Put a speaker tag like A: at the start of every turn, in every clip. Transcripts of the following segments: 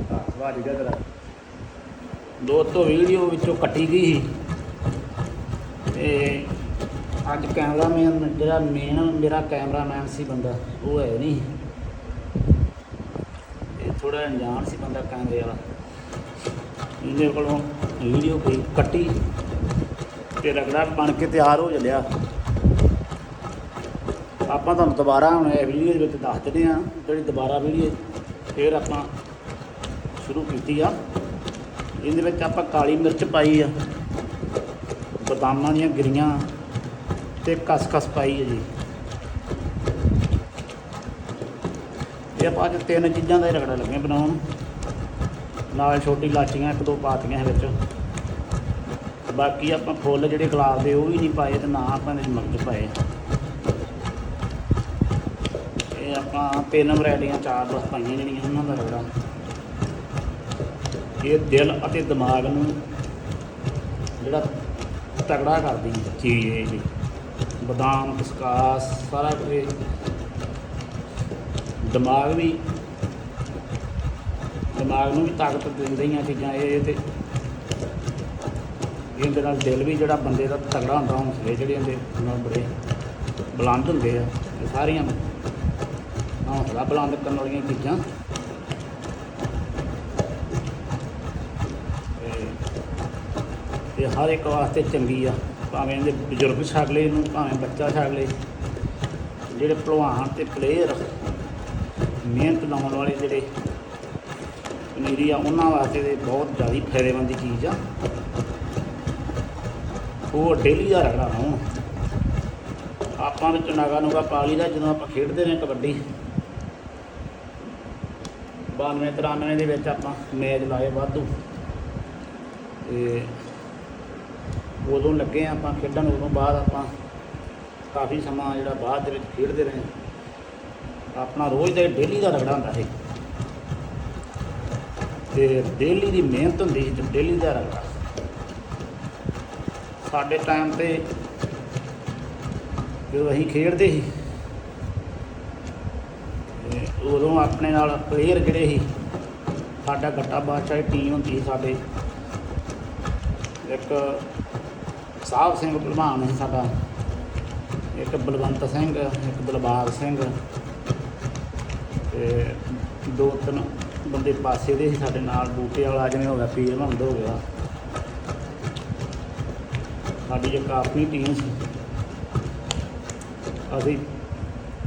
A: ਵਾਹ ਜੀ ਤੇਰਾ ਦੋਸਤੋ ਵੀਡੀਓ ਵਿੱਚੋਂ ਕੱਟੀ ਗਈ ਸੀ। ਤੇ ਅੱਜ ਕੈਮਰਾਮੈਨ, ਜਿਹੜਾ ਮੇਨ ਮੇਰਾ ਕੈਮਰਾਮੈਨ ਸੀ ਬੰਦਾ, ਉਹ ਹੈ ਨਹੀਂ। ਇਹ ਥੋੜਾ ਅਣਜਾਣ ਸੀ ਬੰਦਾ ਕੈਮਰੇ ਵਾਲਾ। ਇਹਦੇ ਕੋਲੋਂ ਵੀਡੀਓ ਕੋਈ ਕੱਟੀ ਤੇ ਰਗੜਾ ਬਣ ਕੇ ਤਿਆਰ ਹੋ ਚੱਲਿਆ। ਆਪਾਂ ਤੁਹਾਨੂੰ ਦੁਬਾਰਾ ਹੁਣ ਇਹ ਵੀਡੀਓ ਦੇ ਵਿੱਚ ਦੱਸ ਦਿੰਦੇ ਆ ਜਿਹੜੀ ਦੁਬਾਰਾ ਵੀਡੀਓ ਫੇਰ ਆਪਾਂ ਸ਼ੁਰੂ ਕੀਤੀ ਆ। ਇਹਦੇ ਵਿੱਚ ਆਪਾਂ ਕਾਲੀ ਮਿਰਚ ਪਾਈ ਆ। ਬਦਾਮਾਂ ਦੀਆਂ ਗਿਰੀਆਂ ਤੇ ਕਸਕਸ ਪਾਈ ਹੈ ਜੀ। ਇਹ ਆਪਾਂ ਅੱਜ ਤਿੰਨ ਚੀਜ਼ਾਂ ਦਾ ਹੀ ਰਗੜਾ ਲੱਗੇ ਬਣਾਉਣ। ਨਾਲ ਛੋਟੀ ਲਾਚੀਆਂ ਇੱਕ ਦੋ ਪਾਤੀਆਂ ਇਹ ਵਿੱਚ। ਬਾਕੀ ਆਪਾਂ ਫੁੱਲ ਜਿਹੜੇ ਗੁਲਾਬ ਦੇ ਉਹ ਵੀ ਨਹੀਂ ਪਾਏ ਤੇ ਨਾ ਆਪਾਂ ਇਹਦੇ ਮਰਚ ਪਾਏ। ਇਹ ਆਪਾਂ ਤਿੰਨ ਵੈਰਾਈਟੀਆਂ, ਚਾਰ ਦਸ ਪਾਈਆਂ ਜਿਹੜੀਆਂ ਉਹਨਾਂ ਦਾ ਰਗੜਾ। ਇਹ ਦਿਲ ਅਤੇ ਦਿਮਾਗ ਨੂੰ ਜਿਹੜਾ ਤਗੜਾ ਕਰਦੀ ਹੈ। ਚੀਜ਼ ਇਹ ਜੀ। ਬਦਾਮ ਕਸਕਾਸ ਸਾਰਾ ਕੁਝ ਦਿਮਾਗ ਵੀ ਦਿਮਾਗ ਨੂੰ ਵੀ ਤਾਕਤ ਦਿੰਦੀਆਂ ਚੀਜ਼ਾਂ ਇਹ ਤੇ ਇਹਦੇ ਨਾਲ ਦਿਲ ਵੀ ਜਿਹੜਾ ਬੰਦੇ ਦਾ ਤਗੜਾ ਹੁੰਦਾ ਹੌਸਲੇ ਜਿਹੜੇ ਹੁੰਦੇ ਨਾਲ ਬੜੇ ਬੁਲੰਦ ਹੁੰਦੇ ਆ ਸਾਰੀਆਂ ਹੌਸਲਾ ਬੁਲੰਦ ਕਰਨ ਵਾਲੀਆਂ ਚੀਜ਼ਾਂ। ਤੇ ਹਰ ਇੱਕ ਵਾਸਤੇ ਚੰਗੀ ਆ। ਭਾਵੇਂ ਇਹਦੇ ਬਜ਼ੁਰਗ ਛਕ ਲਏ ਇਹਨੂੰ, ਭਾਵੇਂ ਬੱਚਾ ਛਕ ਲਏ। ਜਿਹੜੇ ਭਲਵਾਨ ਤੇ ਪਲੇਅਰ ਮਿਹਨਤ ਲਾਉਣ ਵਾਲੇ ਜਿਹੜੇ ਪਨੀਰੀ ਆ, ਉਹਨਾਂ ਵਾਸਤੇ ਤੇ ਬਹੁਤ ਜ਼ਿਆਦਾ ਫਾਇਦੇਮੰਦ ਚੀਜ਼ ਆ। ਉਹ ਡੇਲੀ ਦਾ ਰਗੜਾ ਹੁਣ ਆਪਾਂ ਵਿੱਚ ਨਾਗਾ ਨੂਗਾ ਪਾ ਲਈਦਾ, ਜਦੋਂ ਆਪਾਂ ਖੇਡਦੇ ਰਹੇ ਕਬੱਡੀ। 92 93 ਦੇ ਵਿੱਚ ਆਪਾਂ ਮੈਚ ਲਾਏ ਵਾਧੂ। ਤੇ ਉਦੋਂ ਲੱਗੇ ਹਾਂ ਆਪਾਂ, ਖੇਡਣ ਉਦੋਂ ਬਾਅਦ ਆਪਾਂ ਕਾਫੀ ਸਮਾਂ ਜਿਹੜਾ ਬਾਅਦ ਦੇ ਵਿੱਚ ਖੇਡਦੇ ਰਹੇ। ਆਪਣਾ ਰੋਜ਼ ਦਾ ਡੇਲੀ ਦਾ ਰਗੜਾ ਹੁੰਦਾ ਸੀ। ਤੇ ਡੇਲੀ ਦੀ ਮਿਹਨਤ ਹੁੰਦੀ ਸੀ ਤੇ ਡੇਲੀ ਦਾ ਰਗੜਾ। ਸਾਡੇ ਟਾਈਮ ਤੇ ਜਦੋਂ ਅਸੀਂ ਖੇਡਦੇ ਸੀ, ਤੇ ਉਦੋਂ ਆਪਣੇ ਨਾਲ ਪਲੇਅਰ ਜਿਹੜੇ ਸੀ, ਸਾਡਾ ਗੱਟਾ ਬਾਦਸ਼ਾਹ ਦੀ ਟੀਮ ਹੁੰਦੀ ਸੀ ਸਾਡੇ। ਇੱਕ ਸਾਹਿਬ ਸਿੰਘ ਭਲਵਾਨ ਸੀ ਸਾਡਾ। ਇੱਕ ਬਲਵੰਤ ਸਿੰਘ, ਇੱਕ ਦਿਲਬਾਗ ਸਿੰਘ। ਤੇ ਦੋ ਤਿੰਨ ਬੰਦੇ ਪਾਸੇ ਦੇ ਸੀ ਸਾਡੇ ਨਾਲ, ਬੂਟੇ ਵਾਲਾ ਜਿਵੇਂ ਹੋ ਗਿਆ ਪੀਰ ਮਹੰਦ ਹੋ ਗਿਆ। ਸਾਡੀ ਇੱਕ ਆਪਣੀ ਟੀਮ ਸੀ। ਅਸੀਂ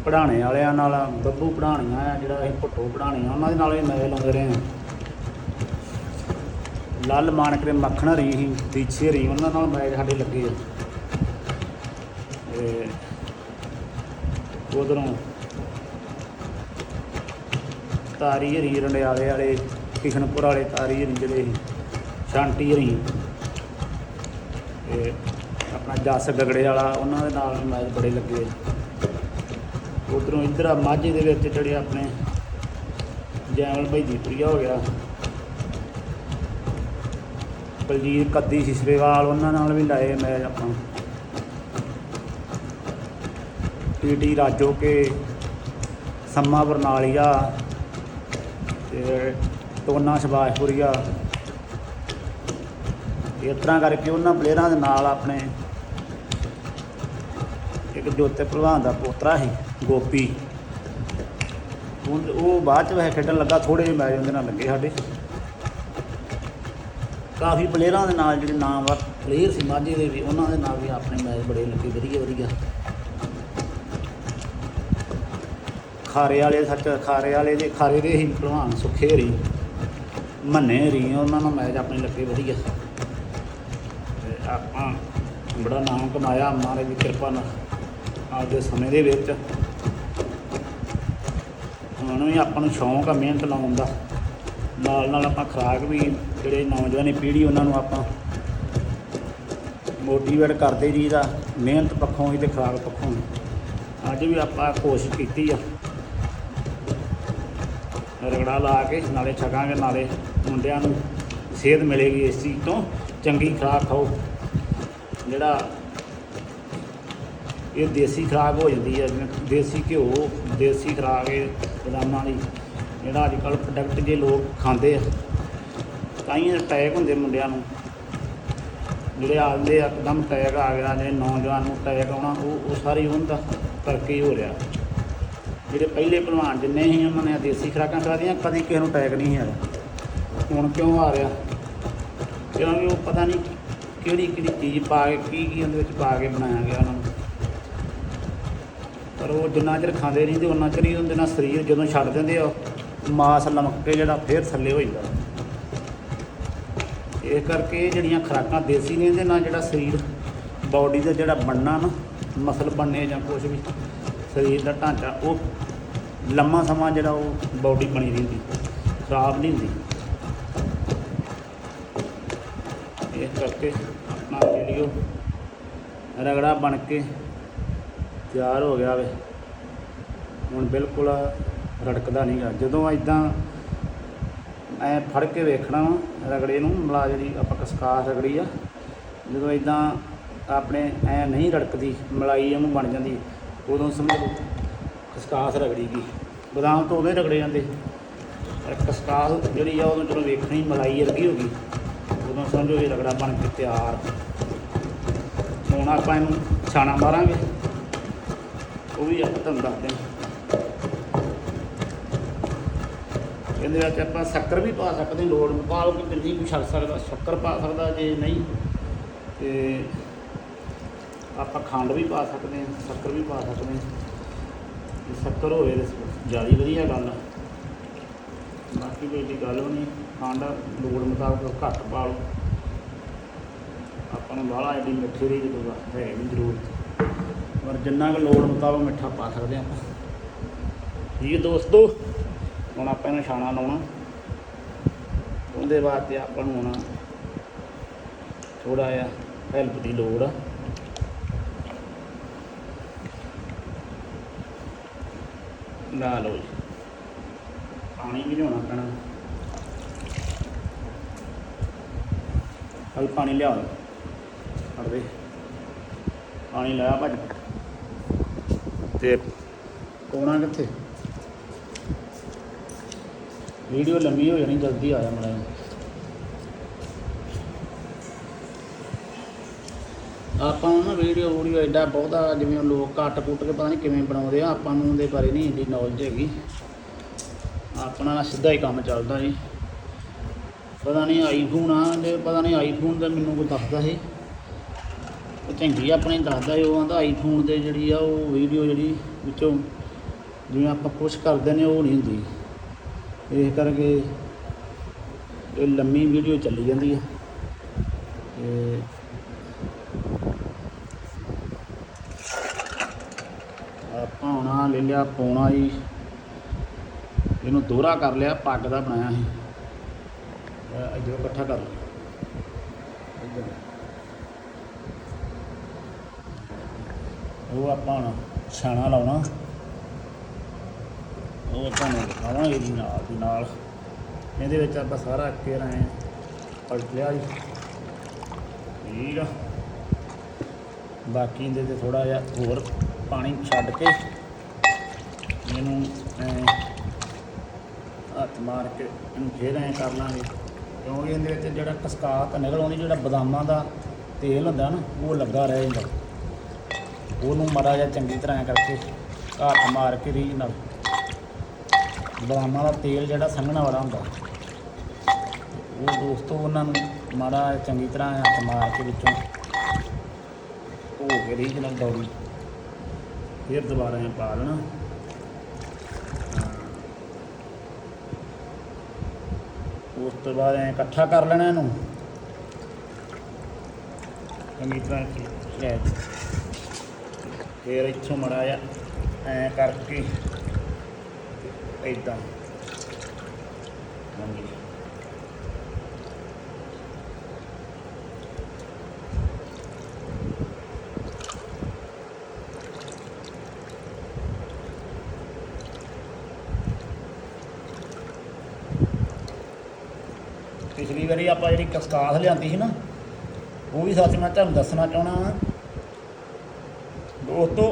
A: ਪੜਾਣੇ ਵਾਲਿਆਂ ਨਾਲ, ਬੱਬੂ ਪੜਾਣੀਆਂ ਆ, ਜਿਹੜਾ ਅਸੀਂ ਭੁੱਟੋ ਪੜਾਣੀਆਂ ਉਹਨਾਂ ਦੇ ਨਾਲ ਵੀ ਮੈਚ ਲਾਉਂਦੇ ਰਹੇ ਹਾਂ। ਲੱਲ ਮਾਨਕ ਮੱਖਣ ਹਰੀ ਸੀ ਦੀਛੇ ਹਰੀ ਉਹਨਾਂ ਨਾਲ ਮੈਚ ਸਾਡੇ ਲੱਗੇ ਆ। ਤੇ ਉਧਰੋਂ ਤਾਰੀ ਹਰੀ ਰੰਡਿਆਲੇ ਵਾਲੇ, ਕਿਸ਼ਨਪੁਰ ਵਾਲੇ ਤਾਰੀ ਹਰੀ ਜਿਹੜੇ ਸ਼ਾਂਟੀ ਹਰੀ ਤੇ ਆਪਣਾ ਜੱਸ ਗਗੜੇ ਵਾਲਾ, ਉਹਨਾਂ ਦੇ ਨਾਲ ਮੈਚ ਬੜੇ ਲੱਗੇ ਉਧਰੋਂ ਇੱਧਰ ਆ, ਮਾਝੇ ਦੇ ਵਿੱਚ ਜਿਹੜੇ ਆਪਣੇ ਜੈਮਲ ਭਾਈ ਦੀਪਰੀਆ ਹੋ ਗਿਆ ਬਲਜੀਤ ਕੱਦੀ ਸਿਸਰੇਵਾਲ ਉਹਨਾਂ ਨਾਲ ਵੀ ਲਾਏ ਮੈਚ ਆਪਾਂ। ਪੀਟੀ ਰਾਜੋ ਕੇ, ਸੰਮਾ ਬਰਨਾਲੀਆ ਤੇ ਟੋਨਾ ਸ਼ਬਾਸ਼ਪੁਰੀਆ ਇਸ ਤਰ੍ਹਾਂ ਕਰਕੇ ਉਹਨਾਂ ਪਲੇਅਰਾਂ ਦੇ ਨਾਲ ਆਪਣੇ ਇੱਕ ਜੋਤੇ ਭਲਵਾਨ ਦਾ ਪੋਤਰਾ ਸੀ, ਗੋਪੀ। ਉਹ ਬਾਅਦ ਚ ਵੈਸੇ ਖੇਡਣ ਲੱਗਾ ਥੋੜੇ ਜਿਹੇ ਮੈਚ ਉਹਦੇ ਨਾਲ ਲੱਗੇ ਸਾਡੇ। ਕਾਫੀ ਪਲੇਅਰਾਂ ਦੇ ਨਾਲ ਜਿਹੜੇ ਨਾਮਵਰ ਪਲੇਅਰ ਸੀ ਮਾਝੇ ਦੇ ਵੀ, ਉਹਨਾਂ ਦੇ ਨਾਲ ਵੀ ਆਪਣੇ ਮੈਚ ਬੜੇ ਲੱਗੇ, ਵਧੀਆ ਵਧੀਆ। ਖਾਰੇ ਵਾਲੇ ਸੱਚ, ਖਾਰੇ ਵਾਲੇ ਦੇ ਖਾਰੇ ਦੇ ਹੀ ਭਲਵਾਨ ਸੁਖੇ ਹਰੀ ਮੰਨੇ ਹਰੀ ਉਹਨਾਂ ਨਾਲ ਮੈਚ ਆਪਣੇ ਲੱਗੇ ਵਧੀਆ। ਆਪਾਂ ਬੜਾ ਨਾਮ ਕਮਾਇਆ, ਮਹਾਰਾਜ ਦੀ ਕਿਰਪਾ ਨਾਲ, ਅੱਜ ਦੇ ਸਮੇਂ ਦੇ ਵਿੱਚ। ਹੁਣ ਵੀ ਆਪਾਂ ਨੂੰ ਸ਼ੌਂਕ ਆ ਮਿਹਨਤ ਲਾਉਣ ਦਾ। ਨਾਲ ਨਾਲ ਆਪਾਂ ਖੁਰਾਕ ਵੀ ਜਿਹੜੇ ਨੌਜਵਾਨੀ ਪੀੜ੍ਹੀ, ਉਹਨਾਂ ਨੂੰ ਆਪਾਂ ਮੋਟੀਵੇਟ ਕਰਦੇ ਜੀ ਦਾ ਮਿਹਨਤ ਪੱਖੋਂ ਵੀ ਤੇ ਖੁਰਾਕ ਪੱਖੋਂ ਵੀ। ਅੱਜ ਵੀ ਆਪਾਂ ਕੋਸ਼ਿਸ਼ ਕੀਤੀ ਆ। ਰਗੜਾ ਲਾ ਕੇ ਨਾਲੇ ਛਕਾਂਗੇ, ਨਾਲੇ ਮੁੰਡਿਆਂ ਨੂੰ ਸਿਹਤ ਮਿਲੇਗੀ ਇਸ ਚੀਜ਼ ਤੋਂ। ਚੰਗੀ ਖੁਰਾਕ ਖਾਓ। ਜਿਹੜਾ ਇਹ ਦੇਸੀ ਖੁਰਾਕ ਹੋ ਜਾਂਦੀ ਹੈ ਦੇਸੀ ਘਿਓ, ਦੇਸੀ ਖੁਰਾਕ ਇਹ ਬਦਾਮਾਂ ਦੀ। ਜਿਹੜਾ ਅੱਜ ਕੱਲ੍ਹ ਪ੍ਰੋਡਕਟ ਜੇ ਲੋਕ ਖਾਂਦੇ ਆ, ਤਾਂ ਹੀ ਅਟੈਕ ਹੁੰਦੇ ਮੁੰਡਿਆਂ ਨੂੰ। ਜਿਹੜੇ ਆਉਂਦੇ ਆ, ਇੱਕਦਮ ਅਟੈਕ ਆ ਗਿਆ, ਜਿਹੜੇ ਨੌਜਵਾਨ ਨੂੰ ਅਟੈਕ ਆਉਣਾ, ਉਹ ਉਹ ਸਾਰੀ ਉਹਨਾਂ ਦਾ ਕਰਕੇ ਹੀ ਹੋ ਰਿਹਾ। ਜਿਹੜੇ ਪਹਿਲੇ ਪਹਿਲਵਾਨ ਜਿੰਨੇ ਹੀ ਉਹਨਾਂ ਨੇ ਦੇਸੀ ਖੁਰਾਕਾਂ ਖਾਧੀਆਂ ਕਦੀ ਕਿਸੇ ਨੂੰ ਅਟੈਕ ਨਹੀਂ ਆਇਆ। ਹੁਣ ਕਿਉਂ ਆ ਰਿਹਾ? ਕਿਉਂਕਿ ਉਹ ਪਤਾ ਨਹੀਂ ਕਿਹੜੀ ਕਿਹੜੀ ਚੀਜ਼ ਪਾ ਕੇ, ਕੀ ਕੀ ਉਹਦੇ ਵਿੱਚ ਪਾ ਕੇ ਬਣਾਇਆ ਗਿਆ ਉਹਨਾਂ ਨੂੰ। ਪਰ ਉਹ ਜਿੰਨਾ ਚਿਰ ਖਾਂਦੇ ਰਹਿੰਦੇ ਉਹਨਾਂ ਚਿਰ ਹੀ ਉਹਦੇ ਨਾਲ ਸਰੀਰ ਜਦੋਂ ਛੱਡ ਦਿੰਦੇ ਆ ਮਾਸ ਲਮਕ ਕੇ ਜਿਹੜਾ ਫੇਰ ਥੱਲੇ ਹੋ ਜਾਂਦਾ। ਇਸ ਕਰਕੇ ਇਹ ਜਿਹੜੀਆਂ ਖੁਰਾਕਾਂ ਦੇਸੀ ਨੇ ਇਹਦੇ ਨਾਲ ਜਿਹੜਾ ਸਰੀਰ ਬਾਡੀ ਦਾ ਜਿਹੜਾ ਬਣਨਾ ਨਾ ਮਸਲ ਬਣਨੇ ਜਾਂ ਕੁਝ ਵੀ, ਸਰੀਰ ਦਾ ਢਾਂਚਾ, ਉਹ ਲੰਮਾ ਸਮਾਂ ਜਿਹੜਾ ਉਹ ਬਾਡੀ ਬਣੀ ਰਹਿੰਦੀ, ਖਰਾਬ ਨਹੀਂ ਹੁੰਦੀ। ਇਸ ਕਰਕੇ ਆਪਣਾ ਵੀਡੀਓ ਰਗੜਾ ਬਣ ਕੇ ਤਿਆਰ ਹੋ ਗਿਆ ਵੇ। ਹੁਣ ਬਿਲਕੁਲ ਰੜਕਦਾ ਨਹੀਂਗਾ ਜਦੋਂ ਐਦਾਂ ਐ ਫੜ ਕੇ ਵੇਖਣਾ ਵਾ, ਰਗੜੇ ਨੂੰ ਮਲਾ ਜਿਹੜੀ ਆਪਾਂ ਕਸਕਾਸ ਰਗੜੀ ਆ, ਜਦੋਂ ਐਦਾਂ ਆਪਣੇ ਐ ਨਹੀਂ ਰੜਕਦੀ, ਮਲਾਈ ਉਹਨੂੰ ਬਣ ਜਾਂਦੀ, ਉਦੋਂ ਸਮਝ ਲਓ ਕਸਕਾਸ ਰਗੜੀ ਗਈ। ਬਦਾਮ ਤੋਂ ਉਹਦੇ ਰਗੜੇ ਜਾਂਦੇ। ਪਰ ਕਸਕਾਸ ਜਿਹੜੀ ਆ, ਉਦੋਂ ਚਲੋ ਵੇਖਣੀ, ਮਲਾਈ ਵਰਗੀ ਹੋ ਗਈ, ਉਦੋਂ ਸਮਝੋ ਇਹ ਰਗੜਾ ਬਣ ਕੇ ਤਿਆਰ। ਹੁਣ ਆਪਾਂ ਇਹਨੂੰ ਛਾਣਾ ਮਾਰਾਂਗੇ। ਉਹ ਵੀ ਆਪਾਂ ਤੁਹਾਨੂੰ ਦੱਸਦੇ ਹਾਂ ਇਹਦੇ ਵਿੱਚ ਆਪਾਂ ਸ਼ੱਕਰ ਵੀ ਪਾ ਸਕਦੇ ਹਾਂ, ਲੋੜ ਮੁਤਾਬਕ ਜਿੰਨੀ ਕੁ ਛੱਡ ਸਕਦਾ ਸ਼ੱਕਰ ਪਾ ਸਕਦਾ ਜੇ ਨਹੀਂ ਤੇ ਆਪਾਂ ਖੰਡ ਵੀ ਪਾ ਸਕਦੇ ਹਾਂ ਸ਼ੱਕਰ ਵੀ ਪਾ ਸਕਦੇ ਹਾਂ। ਸ਼ੱਕਰ ਹੋਵੇ ਤਾਂ ਜ਼ਿਆਦਾ ਵਧੀਆ ਗੱਲ ਆ। ਬਾਕੀ ਕੋਈ ਏਡੀ ਗੱਲ ਵੀ ਨਹੀਂ ਖੰਡ ਲੋੜ ਮੁਤਾਬਕ ਘੱਟ ਪਾ ਲਓ। ਆਪਾਂ ਨੂੰ ਬਾਹਲਾ ਐਡੀ ਮਿੱਠੀ ਦੀ ਜਦੋਂ ਹੈ ਨਹੀਂ ਜ਼ਰੂਰਤ ਪਰ ਜਿੰਨਾ ਕੁ ਲੋੜ ਮੁਤਾਬਕ ਮਿੱਠਾ ਪਾ ਸਕਦੇ ਹਾਂ ਆਪਾਂ। ਠੀਕ ਹੈ ਦੋਸਤੋ। ਹੁਣ ਆਪਾਂ ਇਹਨੂੰ ਛਾਣਾ ਲਾਉਣਾ। ਉਹਦੇ ਬਾਅਦ ਤੇ ਆਪਾਂ ਨੂੰ ਹੁਣ ਥੋੜਾ ਜਿਹਾ ਹੈਲਪ ਦੀ ਲੋੜ ਆ। ਲਾ ਲਓ ਜੀ। ਪਾਣੀ ਵੀ ਲਿਆਉਣਾ ਪੈਣਾ। ਹਲ ਪਾਣੀ ਲਿਆਓ ਫੜ ਦੇ। ਪਾਣੀ ਲਾਇਆ ਭੱਜ। ਤੇ ਕੋਣਾ ਕਿੱਥੇ? ਵੀਡੀਓ ਲੰਮੀ ਹੋ ਜਾਣੀ, ਜਲਦੀ ਆ ਜਾ ਮੜਾ ਆਪਾਂ ਨੂੰ ਨਾ ਵੀਡੀਓ ਵੀਡੀਓ ਐਡਾ ਬਹੁਤਾ, ਜਿਵੇਂ ਉਹ ਲੋਕ ਕੱਟ ਕੁੱਟ ਕੇ ਪਤਾ ਨਹੀਂ ਕਿਵੇਂ ਬਣਾਉਂਦੇ ਆ, ਆਪਾਂ ਨੂੰ ਉਹਦੇ ਬਾਰੇ ਨਹੀਂ ਇੰਨੀ ਨੌਲੇਜ ਹੈਗੀ। ਆਪਣਾ ਨਾ ਸਿੱਧਾ ਹੀ ਕੰਮ ਚੱਲਦਾ ਜੀ। ਪਤਾ ਨਹੀਂ ਆਈਫੋਨ ਆ ਤੇ ਪਤਾ ਨਹੀਂ ਆਈਫੋਨ ਦਾ ਮੈਨੂੰ ਕੋਈ ਦੱਸਦਾ ਸੀ। ਉਹ ਚੰਗੀ ਆਪਣੇ ਦੱਸਦਾ ਸੀ, ਉਹ ਆਂਦਾ ਆਈਫੋਨ ਤੇ ਜਿਹੜੀ ਆ, ਉਹ ਵੀਡੀਓ ਜਿਹੜੀ ਵਿੱਚੋਂ ਜਿਵੇਂ ਆਪਾਂ ਪੁਸ਼ ਕਰਦੇ ਨੇ ਉਹ ਨਹੀਂ ਹੁੰਦੀ। ਇਸ ਕਰਕੇ ਇਹ ਲੰਮੀ ਵੀਡੀਓ ਚੱਲੀ ਜਾਂਦੀ ਹੈ ਤੇ ਆਪਾਂ ਹੁਣ ਲੈ ਲਿਆ ਪੌਣਾ ਹੀ ਇਹਨੂੰ ਦੋਹਰਾ ਕਰ ਲਿਆ, ਪੱਗ ਦਾ ਬਣਾਇਆ ਸੀ। ਇਹ ਇੱਧਰ ਇਕੱਠਾ ਕਰ ਲਿਆ। ਉਹ ਆਪਾਂ ਹੁਣ ਛਾਣਾ ਲਾਉਣਾ। ਉਹ ਤੁਹਾਨੂੰ ਦਿਖਾਵਾਂਗੇ ਜੀ ਨਾਲ ਦੀ ਨਾਲ। ਇਹਦੇ ਵਿੱਚ ਆਪਾਂ ਸਾਰਾ ਕੇਰਾਂ ਐ ਪਲਟ ਲਿਆ ਜੀ। ਠੀਕ ਆ। ਬਾਕੀ ਇਹਦੇ ਤੇ ਥੋੜਾ ਜਿਹਾ ਹੋਰ ਪਾਣੀ ਛੱਡ ਕੇ ਇਹਨੂੰ ਐਂ ਹੱਥ ਮਾਰ ਕੇ ਇਹਨੂੰ ਫੇਰ ਐਂ ਕਰ ਲਾਂਗੇ। ਕਿਉਂਕਿ ਇਹਦੇ ਵਿੱਚ ਜਿਹੜਾ ਕਸਕਾਤ ਨਿਕਲ ਆਉਂਦੀ, ਜਿਹੜਾ ਬਦਾਮਾਂ ਦਾ ਤੇਲ ਹੁੰਦਾ ਨਾ, ਉਹ ਲੱਗਾ ਰਹਿ ਜਾਂਦਾ। ਉਹਨੂੰ ਮਾੜਾ ਜਿਹਾ ਚੰਗੀ ਤਰ੍ਹਾਂ ਕਰਕੇ ਹੱਥ ਮਾਰ ਕੇ ਰੀਝ ਨਾਲ। ਬਦਾਮਾਂ ਦਾ ਤੇਲ ਜਿਹੜਾ ਸੰਘਣ ਵਾਲਾ ਹੁੰਦਾ, ਉਹ ਦੋਸਤੋ ਉਹਨਾਂ ਨੂੰ ਮਾੜਾ ਜਿਹਾ ਚੰਗੀ ਤਰ੍ਹਾਂ ਹੱਥ ਮਾਰ ਕੇ ਵਿੱਚੋਂ ਧੋ ਕੇ ਰੀਝ ਨਾਲ ਦੌੜੀ ਫਿਰ ਦੁਬਾਰਾ ਇਹ ਪਾ ਲੈਣਾ। ਉਸ ਤੋਂ ਬਾਅਦ ਐ ਇਕੱਠਾ ਕਰ ਲੈਣਾ ਇਹਨੂੰ। ਚੰਗੀ ਤਰ੍ਹਾਂ ਸ਼ਾਇਦ ਫਿਰ ਇੱਥੋਂ ਮੜਾ ਜਾ ਐ ਕਰਕੇ ਇਦਾਂ ਹਾਂਜੀ। ਪਿਛਲੀ ਵਾਰੀ ਆਪਾਂ ਜਿਹੜੀ ਕਸਕਾਸ ਲਿਆਂਦੀ ਸੀ ਨਾ, ਉਹ ਵੀ ਸੱਚ ਮੈਂ ਤੁਹਾਨੂੰ ਦੱਸਣਾ ਚਾਹਣਾ ਹਾਂ ਦੋਸਤੋ,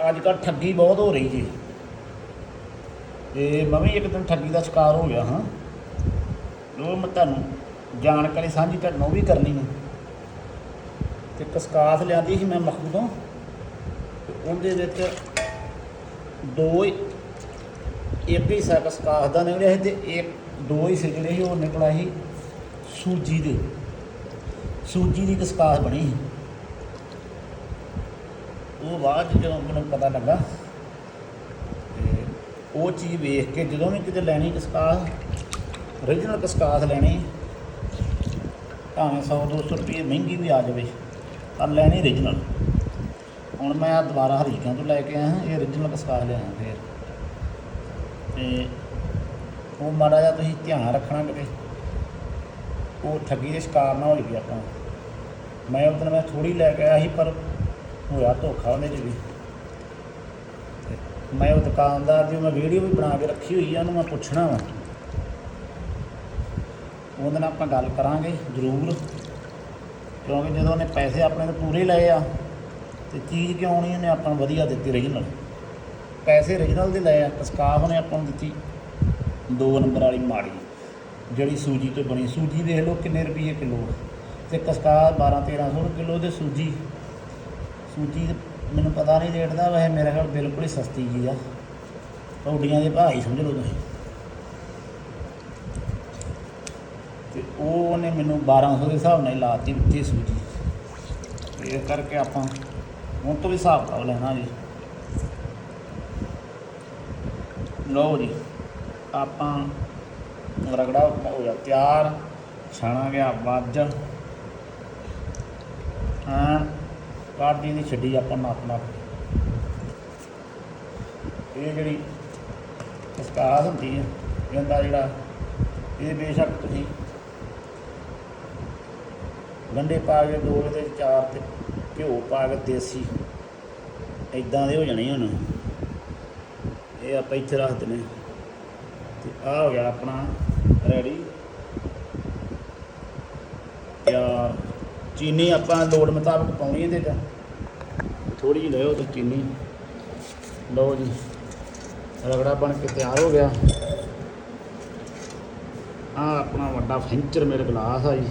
A: ਅੱਜ ਕੱਲ੍ਹ ਠੱਗੀ ਬਹੁਤ ਹੋ ਰਹੀ ਜੀ। ਤੇ ਮੈਂ ਵੀ ਇੱਕ ਦਿਨ ਠੱਗੀ ਦਾ ਸ਼ਿਕਾਰ ਹੋ ਗਿਆ ਹਾਂ। ਉਹ ਮੈਂ ਤੁਹਾਨੂੰ ਜਾਣਕਾਰੀ ਸਾਂਝੀ ਤੁਹਾਡੇ ਨਾਲ ਉਹ ਵੀ ਕਰਨੀ ਹੈ। ਤੇ ਕਸਕਾਸ ਲਿਆਂਦੀ ਸੀ ਮੈਂ ਮਖੂ ਤੋਂ ਉਹਦੇ ਵਿੱਚ ਦੋ ਹੀ, ਇੱਕ ਹੀ ਸਾ ਕਸਕਾਸ ਦਾ ਨਿਕਲਿਆ ਸੀ ਤੇ ਇੱਕ, ਦੋ ਹੀ ਸੀ ਜਿਹੜੇ ਸੀ ਉਹ ਨਿਕਲਿਆ ਸੀ ਸੂਜੀ ਦੇ। ਸੂਜੀ ਦੀ ਕਸਕਾਸ ਬਣੀ ਸੀ। ਉਹ ਬਾਅਦ 'ਚ ਜਦੋਂ ਮੈਨੂੰ ਪਤਾ ਲੱਗਾ ਉਹ ਚੀਜ਼ ਵੇਖ ਕੇ ਜਦੋਂ ਵੀ ਕਿਤੇ ਲੈਣੀ ਕਸਕਾਸ origignal ਕਸਕਾਸ ਲੈਣੀ, ਭਾਵੇਂ 100 200 ਰੁਪਏ ਮਹਿੰਗੀ ਵੀ ਆ ਜਾਵੇ, ਪਰ ਲੈਣੀ origignal ਹੁਣ ਮੈਂ ਆ ਦੁਬਾਰਾ ਹਰੀਕਾਂ ਤੋਂ ਲੈ ਕੇ ਆਇਆ ਇਹ origignal ਕਸਕਾਸ ਲਿਆਇਆ ਫੇਰ। ਤੇ ਉਹ ਮਾੜਾ ਜਿਹਾ ਤੁਸੀਂ ਧਿਆਨ ਰੱਖਣਾ ਕਿਤੇ, ਉਹ ਠੱਗੀ ਦੇ ਸ਼ਿਕਾਰ ਨਾ ਹੋ ਜਾਈਏ ਆਪਾਂ। ਮੈਂ ਉਸ ਮੈਂ ਥੋੜੀ ਲੈ ਕੇ ਆਇਆ ਸੀ, ਪਰ ਹੋਇਆ ਧੋਖਾ ਉਹਨੇ 'ਚ ਵੀ ਮੈਂ ਉਹ ਦੁਕਾਨਦਾਰ ਦੀ ਮੈਂ ਵੀਡੀਓ ਵੀ ਬਣਾ ਕੇ ਰੱਖੀ ਹੋਈ ਆ, ਉਹਨੂੰ ਮੈਂ ਪੁੱਛਣਾ ਵਾ। ਉਹਦੇ ਨਾਲ ਆਪਾਂ ਗੱਲ ਕਰਾਂਗੇ ਜ਼ਰੂਰ। ਕਿਉਂਕਿ ਜਦੋਂ ਉਹਨੇ ਪੈਸੇ ਆਪਣੇ ਤੋਂ ਪੂਰੇ ਲਏ ਆ, ਤੇ ਚੀਜ਼ ਕਿਉਂ ਨਹੀਂ ਉਹਨੇ ਆਪਾਂ ਨੂੰ ਵਧੀਆ ਦਿੱਤੀ origignal ਪੈਸੇ origignal ਦੇ ਲਏ ਆ ਕਸਕਾਫ ਉਹਨੇ ਆਪਾਂ ਨੂੰ ਦਿੱਤੀ ਦੋ ਨੰਬਰ ਵਾਲੀ ਮਾੜੀ, ਜਿਹੜੀ ਸੂਜੀ ਤੋਂ ਬਣੀ। ਸੂਜੀ ਦੇਖ ਲਓ ਕਿੰਨੇ ਰੁਪਏ ਕਿਲੋ ਤੇ ਕਸਕਾਫ 12 1300 ਕਿਲੋ ਤੇ ਸੂਜੀ। ਸੂਜੀ ਮੈਨੂੰ ਪਤਾ ਨਹੀਂ ਰੇਟ ਦਾ, ਵੈਸੇ ਮੇਰੇ ਖਿਆਲ ਬਿਲਕੁਲ ਹੀ ਸਸਤੀ ਜੀ ਆ। ਪੌਡੀਆਂ ਦੇ ਭਾਅ ਹੀ ਸਮਝ ਲਓ ਤੁਸੀਂ। ਤੇ ਉਹ ਉਹਨੇ ਮੈਨੂੰ 1200 ਦੇ ਹਿਸਾਬ ਨਾਲ ਹੀ ਲਾਤੀ ਵਿੱਚੇ ਸੂਜੀ। ਇਹ ਕਰਕੇ ਆਪਾਂ ਉਹ ਤੋਂ ਵੀ ਹਿਸਾਬ ਕਿਤਾਬ ਲੈਣਾ ਜੀ। ਲਓ ਜੀ, ਆਪਾਂ ਰਗੜਾ ਹੋ ਗਿਆ ਤਿਆਰ। ਛਾਣਾ ਗਿਆ ਵੱਜ। ਹਾਂ? ਕਾਢੀ ਦੀ ਛੱਡੀ ਆਪਾਂ ਨੱਪ ਨੱਪ ਇਹ ਜਿਹੜੀ ਕਸਕਾਸ ਹੁੰਦੀ ਹੈ ਇਹਦਾ ਜਿਹੜਾ ਇਹ ਬੇਸ਼ੱਕ ਤੁਸੀਂ ਗੰਡੇ ਪਾ ਕੇ ਦੋ ਦੇ ਚਾਰ ਤੇ ਘਿਓ ਪਾ ਕੇ ਦੇਸੀ ਇਦਾਂ ਦੇ ਹੋ ਜਾਣੇ ਹੁਣ। ਇਹ ਆਪਾਂ ਇੱਥੇ ਰੱਖ ਦਿੰਦੇ ਹਾਂ। ਤੇ ਆ ਹੋ ਗਿਆ ਆਪਣਾ ਰੈਡੀ। ਯਾ ਚੀਨੀ ਆਪਾਂ ਲੋੜ ਮੁਤਾਬਕ ਪਾਉਣੀ ਇਹਦੇ 'ਚ ਥੋੜੀ ਜਿਹੀ ਲਿਓ ਤੇ ਚੀਨੀ। ਲਓ ਜੀ, ਰਗੜਾ ਬਣ ਕੇ ਤਿਆਰ ਹੋ ਗਿਆ। ਆ ਆਪਣਾ ਵੱਡਾ ਫਿੰਚਰ ਮੇਰੇ ਗਲਾਸ ਆ ਜੀ।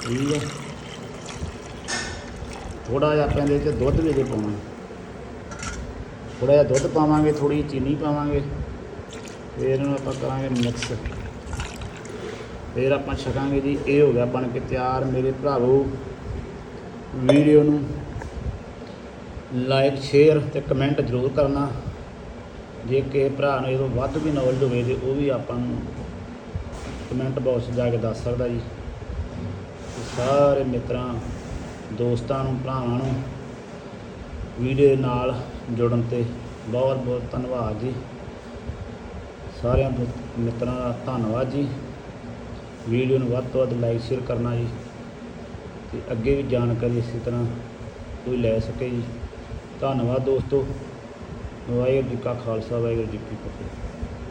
A: ਠੀਕ ਹੈ ਥੋੜਾ ਜਿਹਾ ਆਪਾਂ ਇਹਦੇ 'ਚ ਦੁੱਧ ਵੀ ਦੇ ਪਾਉਣਾ। ਥੋੜਾ ਜਿਹਾ ਦੁੱਧ ਪਾਵਾਂਗੇ ਥੋੜੀ ਚੀਨੀ ਪਾਵਾਂਗੇ। ਫਿਰ ਇਹਨੂੰ ਆਪਾਂ ਕਰਾਂਗੇ ਮਿਕਸ। ਫਿਰ ਆਪਾਂ ਛਕਾਂਗੇ ਜੀ, ਇਹ ਹੋ ਗਿਆ ਬਣ ਕੇ ਤਿਆਰ ਮੇਰੇ ਭਰਾਵੋ। ਵੀਡੀਓ ਨੂੰ ਲਾਈਕ ਸ਼ੇਅਰ ਤੇ ਕਮੈਂਟ ਜ਼ਰੂਰ ਕਰਨਾ। ਜੇ ਕਿਸੇ ਭਰਾ ਨੂੰ ਇਹ ਤੋਂ ਵੱਧ ਵੀ ਨੌਲੇਜ ਹੋਵੇ ਤੇ ਉਹ ਵੀ ਆਪਾਂ ਨੂੰ ਕਮੈਂਟ ਬਾਕਸ 'ਚ ਜਾ ਕੇ ਦੱਸ ਸਕਦਾ ਜੀ। ਸਾਰੇ ਮਿੱਤਰਾਂ, ਦੋਸਤਾਂ ਨੂੰ, ਭਰਾਵਾਂ ਨੂੰ ਵੀਡੀਓ ਨਾਲ ਜੁੜਨ ਤੇ ਬਹੁਤ ਬਹੁਤ ਧੰਨਵਾਦ ਜੀ। ਸਾਰਿਆਂ ਤੋਂ ਮਿੱਤਰਾਂ ਦਾ ਧੰਨਵਾਦ ਜੀ। ਵੀਡੀਓ ਨੂੰ ਵੱਧ ਤੋਂ ਵੱਧ ਲਾਈਕ ਸ਼ੇਅਰ ਕਰਨਾ ਜੀ ਤੇ ਅੱਗੇ ਵੀ ਜਾਣਕਾਰੀ ਇਸੇ ਤਰ੍ਹਾਂ ਕੋਈ ਲੈ ਸਕੇ ਜੀ। ਧੰਨਵਾਦ ਦੋਸਤੋ। ਵਾਹਿਗੁਰੂ ਜੀ ਕਾ ਖਾਲਸਾ, ਵਾਹਿਗੁਰੂ ਜੀ ਕੀ ਫਤਿਹ।